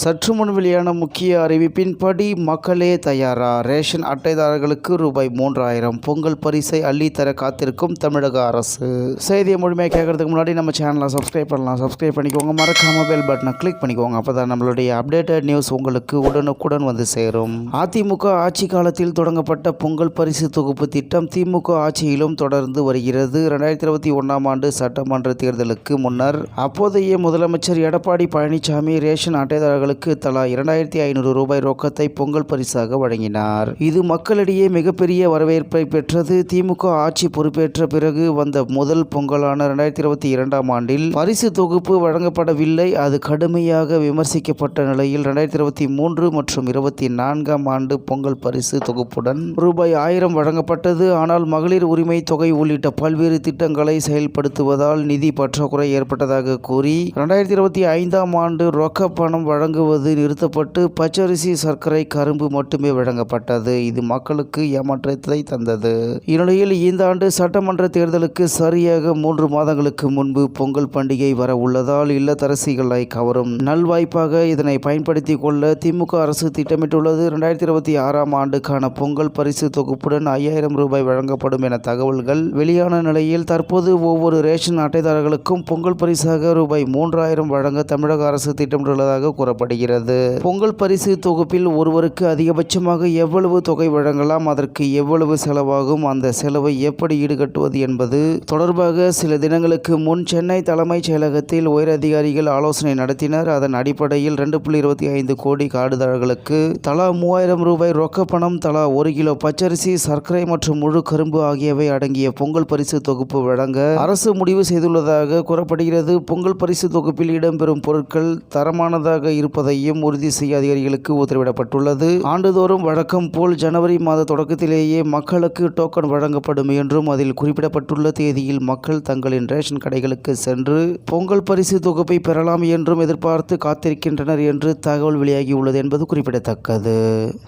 சற்று முன் வெளியான முக்கிய அறிவிப்பின்படி மக்களே தயாரா. ரேஷன் அட்டைதாரர்களுக்கு ரூபாய் மூன்றாயிரம். பொங்கல் பரிசை அள்ளித்தர காத்திருக்கும் தமிழக அரசு. செய்தியை முழுமையாக கேட்கறதுக்கு முன்னாடி நம்ம சேனலை சப்ஸ்கிரைப் பண்ணலாம். சப்ஸ்கிரைப் பண்ணிக்கோங்க. மறக்காம பெல் பட்டனை கிளிக் பண்ணிக்கோங்க. அப்போ தான் நம்மளுடைய அப்டேட்டட் நியூஸ் உங்களுக்கு உடனுக்குடன் வந்து சேரும். அதிமுக ஆட்சி காலத்தில் தொடங்கப்பட்ட பொங்கல் பரிசு தொகுப்பு திட்டம் திமுக ஆட்சியிலும் தொடர்ந்து வருகிறது. ரெண்டாயிரத்தி இருபத்தி ஒன்றாம் ஆண்டு சட்டமன்ற தேர்தலுக்கு முன்னர் அப்போதைய முதலமைச்சர் எடப்பாடி பழனிசாமி ரேஷன் அட்டைதாரர்களுக்கு தலா இரண்டாயிரத்தி ஐநூறு ரூபாய் ரொக்கத்தை பொங்கல் பரிசாக வழங்கினார். இது மக்களிடையே மிகப்பெரிய வரவேற்பை பெற்றது. திமுக ஆட்சி பொறுப்பேற்ற பிறகு வந்த முதல் பொங்கலான இரண்டாயிரத்தி இருபத்தி இரண்டாம் ஆண்டில் பரிசு தொகுப்பு வழங்கப்படவில்லை. அது கடுமையாக விமர்சிக்கப்பட்ட நிலையில் இரண்டாயிரத்தி இருபத்தி மூன்று மற்றும் இருபத்தி நான்காம் ஆண்டு பொங்கல் பரிசு தொகுப்புடன் ரூபாய் ஆயிரம் வழங்கப்பட்டது. ஆனால் மகளிர் உரிமை தொகை உள்ளிட்ட பல்வேறு திட்டங்களை செயல்படுத்துவதால் நிதி பற்றாக்குறை ஏற்பட்டதாக கூறி இரண்டாயிரத்தி இருபத்தி ஐந்தாம் ஆண்டு ரொக்க பணம் வழங்க வழங்குவது நிறுத்தப்பட்டு பச்சரிசி சர்க்கரை கரும்பு மட்டுமே வழங்கப்பட்டது. இது மக்களுக்கு ஏமாற்றத்தை தந்தது. இந்நிலையில் இந்த ஆண்டு சட்டமன்ற தேர்தலுக்கு சரியாக மூன்று மாதங்களுக்கு முன்பு பொங்கல் பண்டிகை வர உள்ளதால் இல்லத்தரசிகளை கவரும். நல்வாய்ப்பாக இதனை பயன்படுத்தி கொள்ள திமுக அரசு திட்டமிட்டுள்ளது. ரெண்டாயிரத்தி இருபத்தி ஆறாம் ஆண்டுக்கான பொங்கல் பரிசு தொகுப்புடன் ஐயாயிரம் ரூபாய் வழங்கப்படும் என தகவல்கள் வெளியான நிலையில் தற்போது ஒவ்வொரு ரேஷன் அட்டைதாரர்களுக்கும் பொங்கல் பரிசாக ரூபாய் மூன்றாயிரம் வழங்க தமிழக அரசு திட்டமிட்டுள்ளதாக கூறப்படுகிறது பொங்கல் பரிசு தொகுப்பில் ஒருவருக்கு அதிகபட்சமாக எவ்வளவு தொகை வழங்கலாம்? அதற்கு எவ்வளவு செலவாகும்? அந்த செலவை எப்படி ஈடுகட்டுவது என்பது தொடர்பாக சில தினங்களுக்கு முன் சென்னை தலைமைச் செயலகத்தில் உயரதிகாரிகள் ஆலோசனை நடத்தினர். அதன் அடிப்படையில் ரெண்டு புள்ளி இருபத்தி ஐந்து கோடி காடுதாரர்களுக்கு தலா மூவாயிரம் ரூபாய் ரொக்க பணம் தலா ஒரு கிலோ பச்சரிசி சர்க்கரை மற்றும் முழு கரும்பு ஆகியவை அடங்கிய பொங்கல் பரிசு தொகுப்பு வழங்க அரசு முடிவு செய்துள்ளதாக கூறப்படுகிறது. பொங்கல் பரிசு தொகுப்பில் இடம்பெறும் பொருட்கள் தரமானதாக இருப்பதையும் உறுதி செய்ய அதிகாரிகளுக்கு உத்தரவிடப்பட்டுள்ளது. ஆண்டுதோறும் வழக்கம் போல் ஜனவரி மாத தொடக்கத்திலேயே மக்களுக்கு டோக்கன் வழங்கப்படும் என்றும் அதில் குறிப்பிடப்பட்டுள்ள தேதியில் மக்கள் தங்களின் ரேஷன் கடைகளுக்கு சென்று பொங்கல் பரிசு தொகுப்பை பெறலாம் என்றும் எதிர்பார்த்து காத்திருக்கின்றனர் என்று தகவல் வெளியாகியுள்ளது என்பது குறிப்பிடத்தக்கது.